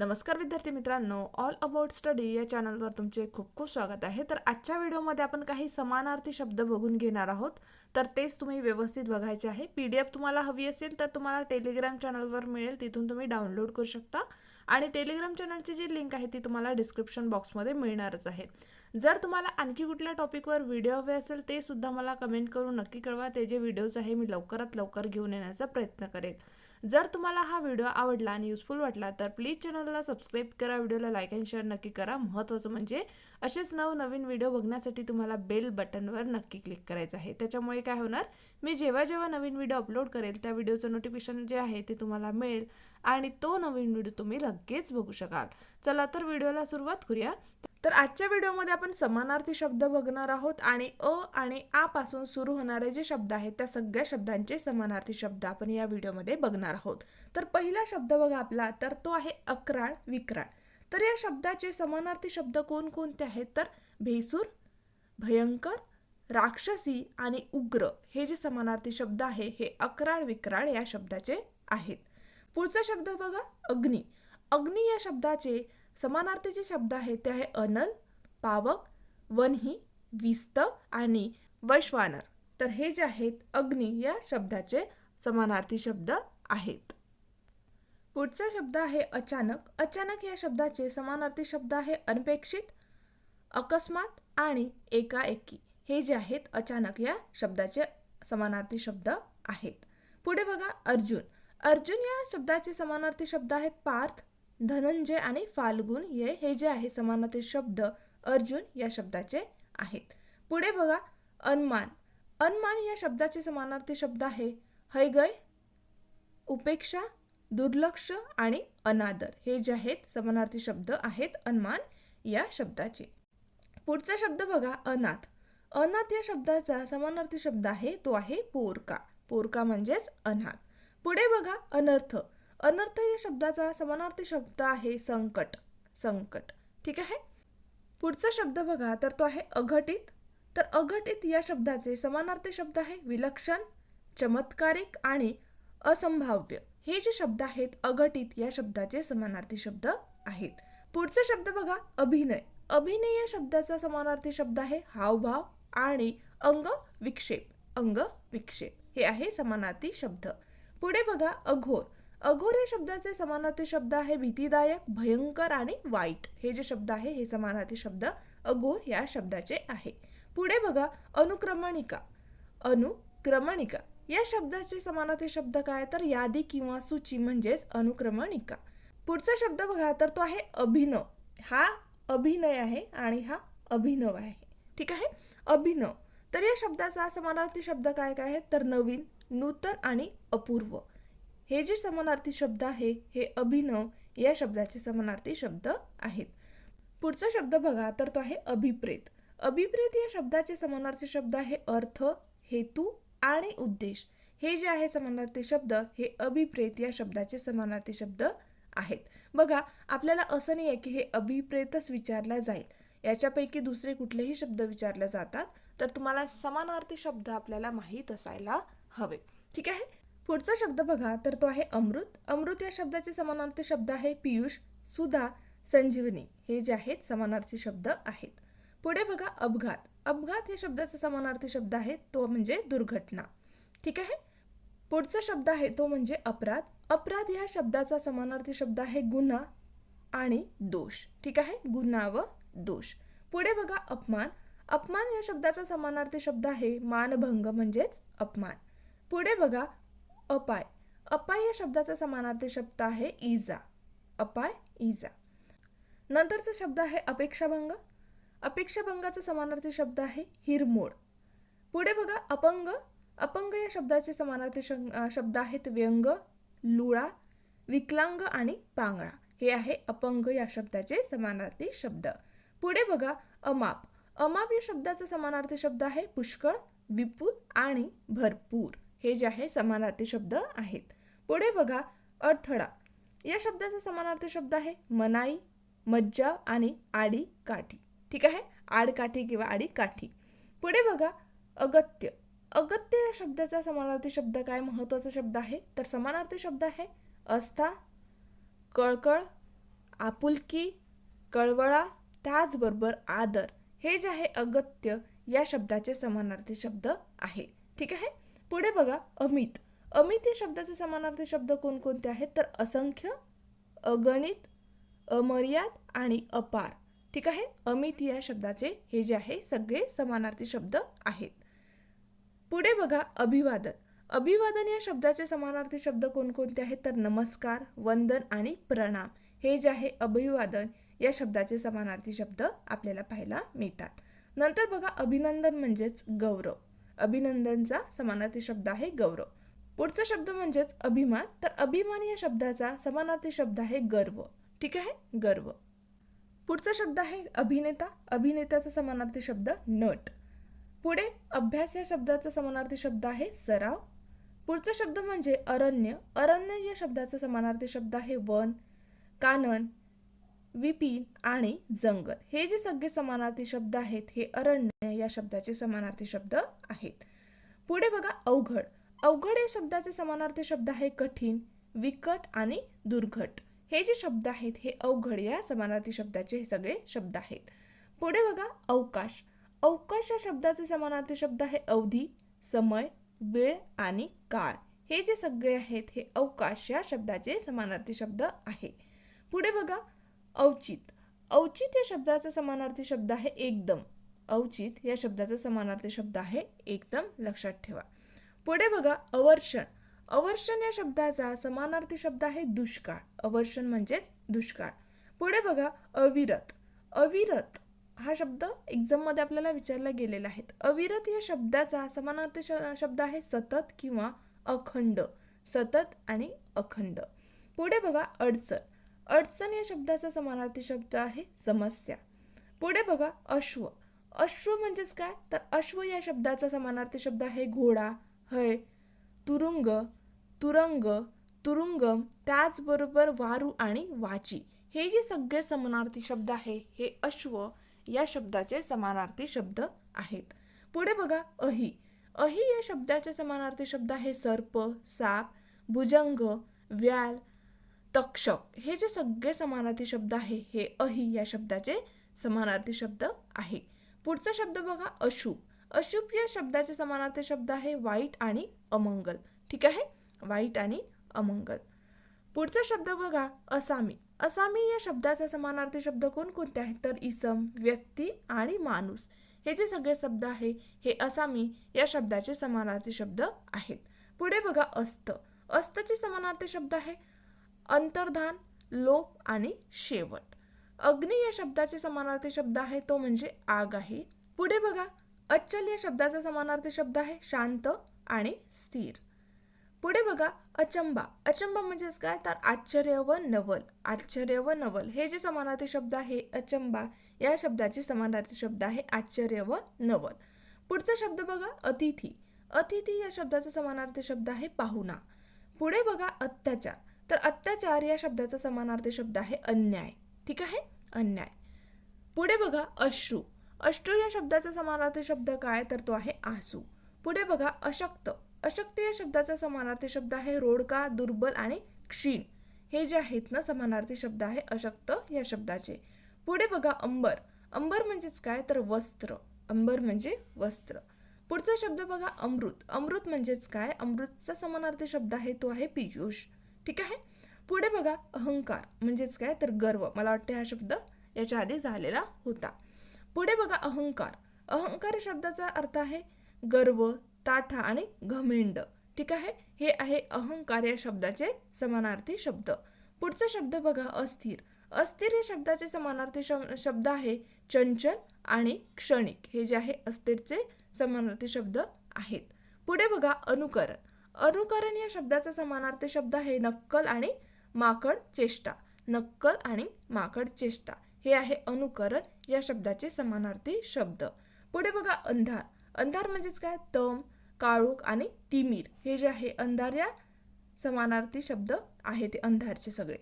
नमस्कार विद्यार्थी मित्रांनो ऑल अबाउट स्टडी या चॅनलवर तुमचे खूप खूप स्वागत आहे. तर आजच्या व्हिडिओमध्ये आपण काही समानार्थी शब्द बघून घेणार आहोत. तर तेच तुम्ही व्यवस्थित बघायचे आहे. पी डी एफ तुम्हाला हवी असेल तर तुम्हाला टेलिग्राम चॅनलवर मिळेल. तिथून तुम्ही डाउनलोड करू शकता. आणि टेलिग्राम चॅनलची जी लिंक आहे ती तुम्हाला डिस्क्रिप्शन बॉक्समध्ये मिळणारच आहे. जर तुम्हाला आणखी कुठल्या टॉपिकवर व्हिडिओ हवे असेल ते सुद्धा मला कमेंट करून नक्की कळवा. ते जे व्हिडिओज आहे मी लवकरात लवकर घेऊन येण्याचा प्रयत्न करेल. जर तुम्हाला हा व्हिडिओ आवडला आणि युजफुल वाटला तर प्लीज चॅनलला सबस्क्राईब करा व्हिडिओला लाईक अँड शेअर नक्की करा. महत्त्वाचं म्हणजे असेच नवनवीन व्हिडिओ बघण्यासाठी तुम्हाला बेल बटनवर नक्की क्लिक करायचं आहे. त्याच्यामुळे काय होणार? मी जेव्हा जेव्हा नवीन व्हिडिओ अपलोड करेल त्या व्हिडिओचं नोटिफिकेशन जे आहे ते तुम्हाला मिळेल. आणि तो नवीन व्हिडिओ तुम्ही लगेच बघू शकाल. चला तर व्हिडिओला सुरुवात करूया. तर आजच्या व्हिडिओमध्ये आपण समानार्थी शब्द बघणार आहोत आणि अ आणि आ पासून सुरू होणारे जे शब्द आहेत त्या सगळ्या शब्दांचे समानार्थी शब्द आपण या व्हिडिओमध्ये बघणार आहोत. तर पहिला शब्द बघा आपला तर तो आहे अक्राळ विक्राळ. तर या शब्दाचे समानार्थी शब्द कोणकोणते आहेत? तर भेसूर भयंकर राक्षसी आणि उग्र हे जे समानार्थी शब्द आहे हे अक्राळ विक्राळ या शब्दाचे आहेत. पुढचा शब्द बघा अग्नी. अग्नी या शब्दाचे समानार्थी जे शब्द आहेत ते आहे अनल पावक वन्ही विस्त आणि वैश्वानर. तर हे जे आहेत अग्नी या शब्दाचे समानार्थी शब्द आहेत. पुढचा शब्द आहे अचानक. अचानक या शब्दाचे समानार्थी शब्द आहे अनपेक्षित अकस्मात आणि एकाएकी. हे जे आहेत अचानक या शब्दाचे समानार्थी शब्द आहेत. पुढे बघा अर्जुन. अर्जुन या शब्दाचे समानार्थी शब्द आहेत पार्थ धनंजय आणि फाल्गुन. ये हे जे आहे समानार्थी शब्द अर्जुन या शब्दाचे आहेत. पुढे बघा अनमान. अनमान या शब्दाचे समानार्थी शब्द आहे. हैगय उपेक्षा दुर्लक्ष आणि अनादर. हे जे आहेत समानार्थी शब्द आहेत अनमान या शब्दाचे. पुढचा शब्द बघा अनाथ. अनाथ या शब्दाचा समानार्थी शब्द आहे तो आहे पोरका. पोरका म्हणजेच अनाथ. पुढे बघा अनर्थ. अनर्थ या शब्दाचा समानार्थी शब्द आहे संकट. संकट. ठीक आहे? पुढचा शब्द बघा तर तो आहे अघटित. तर अघटित या शब्दाचे समानार्थी शब्द आहे विलक्षण चमत्कारिक आणि असंभाव्य. हे जे शब्द आहेत अघटित या शब्दाचे समानार्थी शब्द आहेत. पुढचा शब्द बघा अभिनय. अभिनय या शब्दाचा समानार्थी शब्द आहे हावभाव आणि अंग विक्षेप अंग विक्षेप हे आहे समानार्थी शब्द. पुढे बघा अघोर. अघोर या शब्दाचे समानार्थी शब्द आहे भीतीदायक भयंकर आणि वाईट. हे जे शब्द आहे हे समानार्थी शब्द अघोर या शब्दाचे आहे. पुढे बघा अनुक्रमणिका. अनुक्रमणिका. या शब्दाचे समानार्थी शब्द काय? तर यादी किंवा सूची म्हणजेच अनुक्रमणिका. पुढचा शब्द बघा तर तो आहे अभिनव. हा अभिनय आहे आणि हा अभिनव आहे. ठीक आहे? अभिनव. तर या शब्दाचा समानार्थी शब्द काय काय आहे? तर नवीन. नूतन आणि अपूर्व. हे जे समानार्थी शब्द आहे हे अभिनव या शब्दाचे समानार्थी शब्द आहेत. पुढचा शब्द बघा तर तो आहे अभिप्रेत. अभिप्रेत या शब्दाचे समानार्थी शब्द आहे अर्थ हेतू आणि उद्देश. हे जे आहे समानार्थी शब्द हे अभिप्रेत या शब्दाचे समानार्थी शब्द आहेत. बघा आपल्याला असं नाही आहे की हे अभिप्रेतच विचारला जाईल. याच्यापैकी दुसरे कुठलेही शब्द विचारले जातात. तर तुम्हाला समानार्थी शब्द आपल्याला माहीत असायला हवे. ठीक आहे? पुढचा शब्द बघा तर तो आहे अमृत. अमृत या शब्दाचे समानार्थी शब्द आहे पियुष सुधा संजीवनी. हे जे आहेत समानार्थी शब्द आहेत. पुढे बघा अपघात. अपघात या शब्दाचा समानार्थी शब्द आहे तो म्हणजे दुर्घटना. ठीक आहे? पुढचा शब्द आहे तो म्हणजे अपराध. अपराध या शब्दाचा समानार्थी शब्द आहे गुन्हा आणि दोष. ठीक आहे? गुन्हा व दोष. पुढे बघा अपमान. अपमान या शब्दाचा समानार्थी शब्द आहे मानभंग म्हणजेच अपमान. पुढे बघा अपाय. अपाय या शब्दाचा समानार्थी शब्द आहे इजा. अपाय इजा. नंतरचा शब्द आहे अपेक्षाभंग. अपेक्षाभंगाचा समानार्थी शब्द आहे हिरमोड. पुढे बघा अपंग. अपंग या शब्दाचे समानार्थी शब्द आहेत व्यंग लुळा विकलांग आणि पांगळा. हे आहे अपंग या शब्दाचे समानार्थी शब्द. पुढे बघा अमाप. अमाप या शब्दाचा समानार्थी शब्द आहे पुष्कळ विपुल आणि भरपूर. हे जे आहे समानार्थी शब्द आहेत. पुढे बघा अडथळा. या शब्दाचा समानार्थी शब्द आहे मनाई मज्जा आणि आडी काठी. ठीक आहे? आडकाठी किंवा आडी काठी. पुढे बघा अगत्य. अगत्य या शब्दाचा समानार्थी शब्द काय महत्त्वाचा शब्द आहे? तर समानार्थी शब्द आहे अस्था कळकळ आपुलकी कळवळा त्याचबरोबर आदर. हे जे आहे अगत्य या शब्दाचे समानार्थी शब्द आहे. ठीक आहे? पुढे बघा अमित. अमित या शब्दाचे समानार्थी शब्द कोणकोणते आहेत? तर असंख्य अगणित अमर्याद आणि अपार. ठीक आहे? अमित या शब्दाचे हे जे आहे सगळे समानार्थी शब्द आहेत. पुढे बघा अभिवादन. अभिवादन या शब्दाचे समानार्थी शब्द कोणकोणते आहेत? तर नमस्कार वंदन आणि प्रणाम. हे जे आहे अभिवादन या शब्दाचे समानार्थी शब्द आपल्याला पाहायला मिळतात. नंतर बघा अभिनंदन म्हणजेच गौरव. अभिनंदनचा समानार्थी शब्द आहे गौरव. पुढचा शब्द म्हणजेच अभिमान. तर अभिमान या शब्दाचा समानार्थी शब्द आहे गर्व. ठीक आहे? गर्व. पुढचा शब्द आहे अभिनेता. अभिनेत्याचा समानार्थी शब्द नट. पुढे अभ्यास या शब्दाचा समानार्थी शब्द आहे सराव. पुढचा शब्द म्हणजे अरण्य. अरण्य या शब्दाचा समानार्थी शब्द आहे वन. कानन. विपिन आणि जंगल. हे जे सगळे समानार्थी शब्द आहेत हे अरण्य या शब्दाचे समानार्थी शब्द आहेत. पुढे बघा अवघड. अवघड या शब्दाचे समानार्थी शब्द आहे कठीण विकट आणि दुर्घट. हे जे शब्द आहेत हे अवघड या समानार्थी शब्दाचे हे सगळे शब्द आहेत. पुढे बघा अवकाश. अवकाश या शब्दाचे समानार्थी शब्द आहे अवधी समय वेळ आणि काळ. हे जे सगळे आहेत हे अवकाश या शब्दाचे समानार्थी शब्द आहे. पुढे बघा अवचित अवचित या शब्दाचा समानार्थी शब्द आहे एकदम. अवचित या शब्दाचा समानार्थी शब्द आहे एकदम. लक्षात ठेवा. पुढे बघा अवर्षण. अवर्षण या शब्दाचा समानार्थी शब्द आहे दुष्काळ. अवर्षण म्हणजेच दुष्काळ. पुढे बघा अविरत. अविरत हा शब्द एक्झाममध्ये आपल्याला विचारला गेलेला आहे अविरत या शब्दाचा समानार्थी श- शब्द आहे सतत किंवा अखंड. सतत आणि अखंड. पुढे बघा अडचण. अडचण या शब्दाचा समानार्थी शब्द आहे समस्या. पुढे बघा अश्व. अश्व म्हणजेच काय? तर अश्व या शब्दाचा समानार्थी शब्द आहे घोडा हय. तुरुंग तुरंग तुरुंगम त्याचबरोबर वारू आणि वाची. हे जे सगळे समानार्थी शब्द आहे हे अश्व या शब्दाचे समानार्थी शब्द आहेत. पुढे बघा अही. अही या शब्दाचे समानार्थी शब्द आहे सर्प साप भुजंग व्याल तक्षक. हे जे सगळे समानार्थी शब्द आहे हे अहि या शब्दाचे समानार्थी शब्द आहे. पुढचा शब्द बघा अशुभ. अशुभ या शब्दाचे समानार्थी शब्द आहे वाईट आणि अमंगल. ठीक आहे? वाईट आणि अमंगल. पुढचा शब्द बघा असामी. असामी या शब्दाचा समानार्थी शब्द कोणकोणते आहेत? तर इसम व्यक्ती आणि माणूस. हे जे सगळे शब्द आहे हे असामी या शब्दाचे समानार्थी शब्द आहेत. पुढे बघा अस्त. अस्तचे समानार्थी शब्द आहे अंतर्धान लोप आणि शेवट. अग्नी या शब्दाचे समानार्थी शब्द आहे तो म्हणजे आग आहे. पुढे बघा. अच्चल या शब्दाचा समानार्थी शब्द आहे शांत आणि स्थिर. पुढे बघा. अचंबा. अचंबा म्हणजेच काय? तर आश्चर्य व नवल. आश्चर्य व नवल. हे जे समानार्थी शब्द आहे अचंबा या शब्दाचे समानार्थी शब्द आहे आश्चर्य व नवल. पुढचा शब्द बघा. अतिथी. अतिथी या शब्दाचा समानार्थी शब्द आहे पाहुणा. पुढे बघा. अत्याचार. तर अत्याचार या शब्दाचा समानार्थी शब्द आहे अन्याय. ठीक आहे? अन्याय. पुढे बघा अश्रू. अश्रू या शब्दाचा समानार्थी शब्द काय? तर तो आहे आसू. पुढे बघा अशक्त. अशक्त या शब्दाचा समानार्थी शब्द आहे रोडका दुर्बल आणि क्षीण. हे जे आहेत ना समानार्थी शब्द आहे अशक्त या शब्दाचे. पुढे बघा अंबर. अंबर म्हणजेच काय? तर वस्त्र. अंबर म्हणजे वस्त्र. पुढचा शब्द बघा अमृत. अमृत म्हणजेच काय? अमृतचा समानार्थी शब्द आहे तो आहे पियुष. ठीक आहे? पुढे बघा अहंकार म्हणजेच काय? तर गर्व. मला वाटते हा शब्द याच्या आधी झालेला होता. पुढे बघा अहंकार. अहंकार या शब्दाचा अर्थ आहे गर्व ताठा आणि घमेंड. ठीक आहे? हे आहे अहंकार या शब्दाचे समानार्थी शब्द. पुढचा शब्द बघा अस्थिर. अस्थिर या शब्दाचे समानार्थी शब्द आहे चंचल आणि क्षणिक. हे जे आहे अस्थिरचे समानार्थी शब्द आहेत. पुढे बघा अनुकरण. अनुकरण या शब्दाचा समानार्थी शब्द आहे नक्कल आणि माकड चेष्टा. नक्कल आणि माकड चेष्टा. हे आहे अनुकरण या शब्दाचे समानार्थी शब्द. पुढे बघा अंधार. अंधार म्हणजेच काय? तम काळोख आणि तिमीर. हे जे आहे अंधार या समानार्थी शब्द आहे ते अंधारचे सगळे.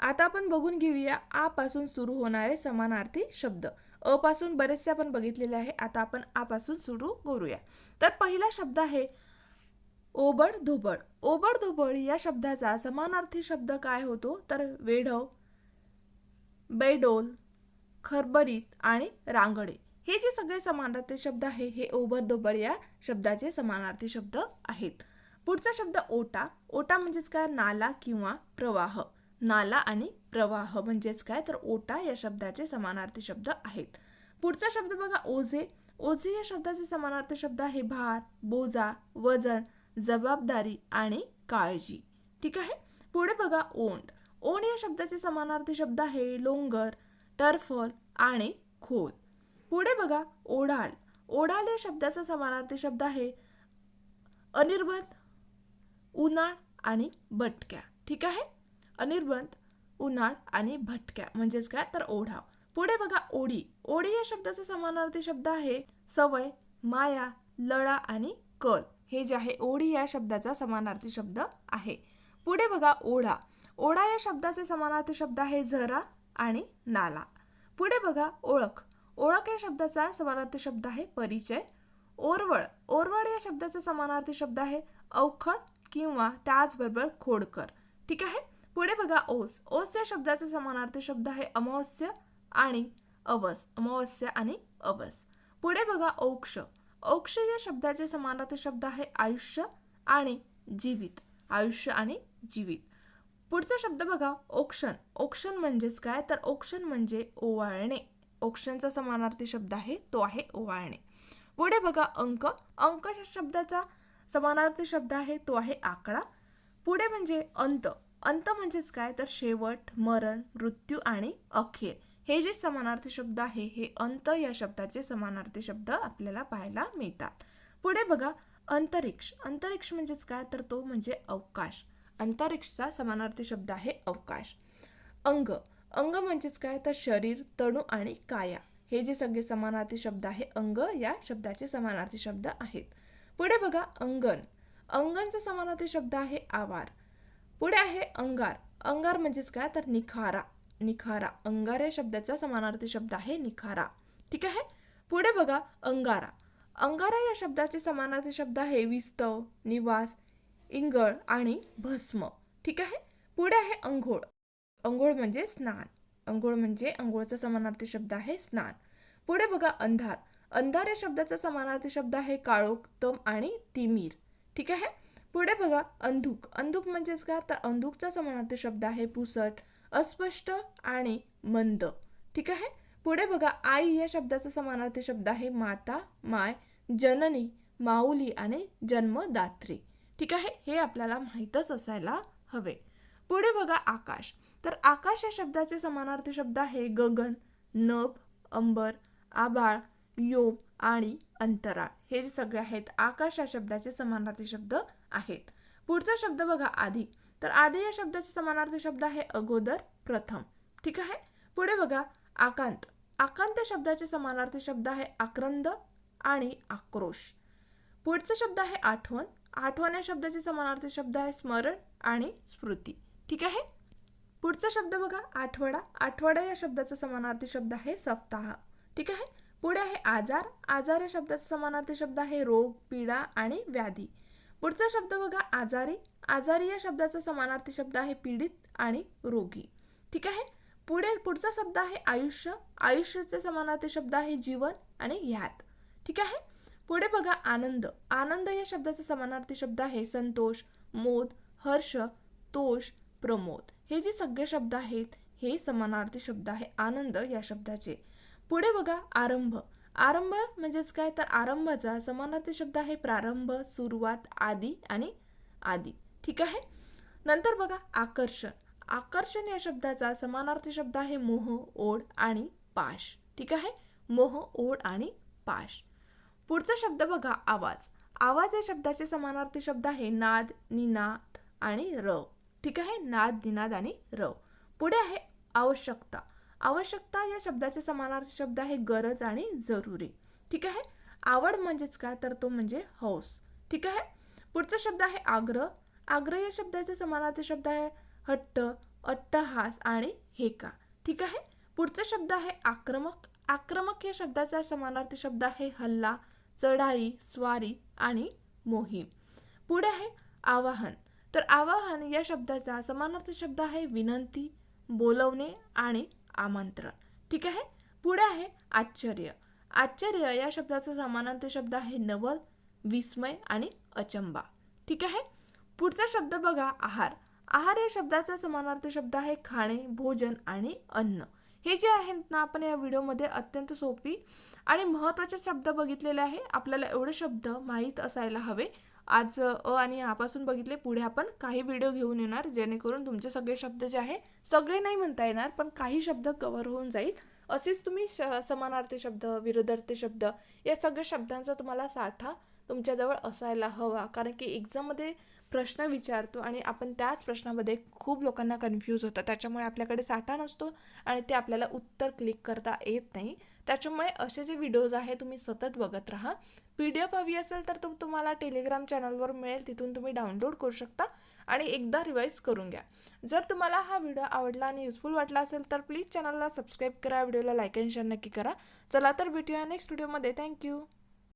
आता आपण बघून घेऊया आ पासून सुरू होणारे समानार्थी शब्द. अ पासून बरेचसे आपण बघितलेले आहे. आता आपण आपासून सुरू करूया. तर पहिला शब्द आहे ओबड धोबड. ओबड धोबड या शब्दाचा समानार्थी शब्द काय होतो? तर वेढव बेडोल खरबरीत आणि रांगडे. हे जे सगळे समानार्थी शब्द आहे हे ओबड धोबड या शब्दाचे समानार्थी शब्द आहेत. पुढचा शब्द ओटा. ओटा म्हणजेच काय? नाला किंवा प्रवाह. नाला आणि प्रवाह म्हणजेच काय? तर ओटा या शब्दाचे समानार्थी शब्द आहेत. पुढचा शब्द बघा ओझे. ओझे या शब्दाचे समानार्थी शब्द आहे भार बोजा वजन जबाबदारी आणि काळजी. ठीक आहे? पुढे बघा ओंड. ओंड या शब्दाचे समानार्थी शब्द आहे लोंगर टर्फल आणि खोल. पुढे बघा ओढाल. ओढाल या शब्दाचा समानार्थी शब्द आहे अनिर्बंध उन्हाळ आणि भटक्या. ठीक आहे? अनिर्बंध उन्हाळ आणि भटक्या म्हणजेच काय? तर ओढाव. पुढे बघा ओढी. ओढी या शब्दाचा समानार्थी शब्द आहे सवय माया लळा आणि कल. हे जे आहे ओढी या शब्दाचा समानार्थी शब्द आहे. पुढे बघा ओढा. ओढा या शब्दाचे समानार्थी शब्द आहे झरा आणि नाला. पुढे बघा ओळख. ओळख या शब्दाचा समानार्थी शब्द आहे परिचय. ओरवळ. ओरवळ या शब्दाचा समानार्थी शब्द आहे अवखळ किंवा त्याचबरोबर खोडकर. ठीक आहे? पुढे बघा ओस. ओस या शब्दाचा समानार्थी शब्द आहे अमावस्या आणि अवस. अमावस्या आणि अवस. पुढे बघा औक्ष. औक्ष या शब्दाचे समानार्थी शब्द आहे आयुष्य आणि जीवित. आयुष्य आणि जीवित. पुढचा शब्द बघा ओक्षण ओक्षण म्हणजेच काय? तर ओक्षण म्हणजे ओवाळणे. ओक्षणचा समानार्थी शब्द आहे तो आहे ओवाळणे. पुढे बघा अंक. अंक या शब्दाचा समानार्थी शब्द आहे तो आहे आकडा. पुढे म्हणजे अंत. अंत म्हणजेच काय? तर शेवट मरण मृत्यू आणि अखेर. हे जे समानार्थी शब्द आहे हे अंत या शब्दाचे समानार्थी शब्द आपल्याला पाहायला मिळतात. पुढे बघा अंतरिक्ष. अंतरिक्ष म्हणजेच काय? तर तो म्हणजे अवकाश. अंतरिक्षचा समानार्थी शब्द आहे अवकाश. अंग. अंग म्हणजेच काय? तर शरीर तणू आणि काया. हे जे सगळे समानार्थी शब्द आहे अंग या शब्दाचे समानार्थी शब्द आहेत. पुढे बघा अंगण. अंगणचा समानार्थी शब्द आहे आवार. पुढे आहे अंगार. अंगार म्हणजेच काय? तर निखारा. निखारा. अंगार या शब्दाचा समानार्थी शब्द आहे निखारा. ठीक आहे? पुढे बघा अंगारा. अंगारा या शब्दाचे समानार्थी शब्द आहे विस्तव निवास इंगळ आणि भस्म. ठीक आहे? पुढे आहे अंघोळ. अंघोळ म्हणजे स्नान. अंघोळ म्हणजे अंघोळचा समानार्थी शब्द आहे स्नान. पुढे बघा अंधार. अंधार या शब्दाचा समानार्थी शब्द आहे काळोख तम आणि तिमीर. ठीक आहे? पुढे बघा अंधुक. अंधुक म्हणजेच काय? तर अंधुकचा समानार्थी शब्द आहे पुसट अस्पष्ट आणि मंद. ठीक आहे? पुढे बघा आई या शब्दाचा समानार्थी शब्द आहे माता माय जननी माऊली आणि जन्मदात्री. ठीक आहे? हे आपल्याला माहीतच असायला हवे. पुढे बघा आकाश. तर आकाश या शब्दाचे समानार्थी शब्द आहे गगन नभ अंबर आबाळ योम आणि अंतराळ. हे जे सगळे आहेत आकाश या शब्दाचे समानार्थी शब्द आहेत. पुढचा शब्द बघा आधी. तर आधी या शब्दाचे समानार्थी शब्द आहे अगोदर प्रथम. ठीक आहे? पुढे बघा आकांत. आकांत शब्दाचे समानार्थी शब्द आहे आक्रंद आणि आक्रोश. पुढचा शब्द आहे आठवण. आठवण या शब्दाचे समानार्थी शब्द आहे स्मरण आणि स्मृती. ठीक आहे? पुढचा शब्द बघा आठवडा. आठवडा या शब्दाचा समानार्थी शब्द आहे सप्ताह. ठीक आहे? पुढे आहे आजार. आजार या शब्दाचा समानार्थी शब्द आहे रोग पीडा आणि व्याधी. पुढचा शब्द बघा आजारी. आजारी या शब्दाचा समानार्थी शब्द आहे पीडित आणि रोगी. ठीक आहे? पुढे पुढचा शब्द आहे आयुष्य. आयुष्याचे समानार्थी शब्द आहे जीवन आणि ह्यात ठीक आहे? पुढे बघा आनंद. आनंद या शब्दाचा समानार्थी शब्द आहे संतोष मोद हर्ष तोष प्रमोद. हे जे सगळे शब्द आहेत हे समानार्थी शब्द आहे आनंद या शब्दाचे. पुढे बघा आरंभ. आरंभ म्हणजेच काय? तर आरंभाचा समानार्थी शब्द आहे प्रारंभ सुरुवात आदी आणि आदी. ठीक आहे? नंतर बघा आकर्षण. आकर्षण या शब्दाचा समानार्थी शब्द आहे मोह ओढ आणि पाश. ठीक आहे? मोह ओढ आणि पाश. पुढचा शब्द बघा आवाज. आवाज या शब्दाचे समानार्थी शब्द आहे नाद निनाद आणि रव ठीक आहे? नाद निनाद आणि रव पुढे आहे आवश्यकता. आवश्यकता या शब्दाचे समानार्थी शब्द आहे गरज आणि जरुरी. ठीक आहे? आवड म्हणजेच काय? तर तो म्हणजे हौस. ठीक आहे? पुढचा शब्द आहे आग्रह. आग्रह या शब्दाचे समानार्थी शब्द आहे हट्ट अट्टहास आणि हेका. ठीक आहे? पुढचा शब्द आहे आक्रमक. आक्रमक या शब्दाचा समानार्थी शब्द आहे हल्ला चढाई स्वारी आणि मोहीम. पुढे आहे आवाहन. तर आवाहन या शब्दाचा समानार्थी शब्द आहे विनंती बोलवणे आणि आमंत्रण. ठीक आहे? पुढे आहे आश्चर्य. आश्चर्य या शब्दाचा समानार्थी शब्द आहे नवल विस्मय आणि अचंबा. ठीक आहे? पुढचा शब्द बघा आहार. आहार या शब्दाचा समानार्थी शब्द आहे खाणे भोजन आणि अन्न. हे जे आहेत ना आपण या व्हिडिओमध्ये अत्यंत सोपी आणि महत्त्वाचे शब्द बघितलेले आहे. आपल्याला एवढे शब्द माहीत असायला हवे. आज अ आणि यापासून बघितले पुढे आपण काही व्हिडिओ घेऊन येणार जेणेकरून तुमचे सगळे शब्द जे आहे सगळे नाही म्हणता येणार पण काही शब्द कव्हर होऊन जाईल. असेच तुम्ही श समानार्थी शब्द विरोधार्थी शब्द या सगळ्या शब्दांचा तुम्हाला साठा तुमच्याजवळ असायला हवा. कारण की एक्झाममध्ये प्रश्न विचारतो आणि आपण त्याच प्रश्नामध्ये खूप लोकांना कन्फ्यूज होतं. त्याच्यामुळे आपल्याकडे साठा नसतो आणि ते आपल्याला उत्तर क्लिक करता येत नाही. त्याच्यामुळे असे जे व्हिडिओज आहे तुम्ही सतत बघत राहा. पी डी एफ हवी असेल तर तो तुम्हाला टेलिग्राम चॅनलवर मिळेल. तिथून तुम्ही डाउनलोड करू शकता आणि एकदा रिवाईज करून घ्या. जर तुम्हाला हा व्हिडिओ आवडला आणि युजफुल वाटला असेल तर प्लीज चॅनलला सबस्क्राईब करा. व्हिडिओला लाईक अँड शेअर नक्की करा. चला तर भेटूया नेक्स्ट व्हिडिओमध्ये थँक्यू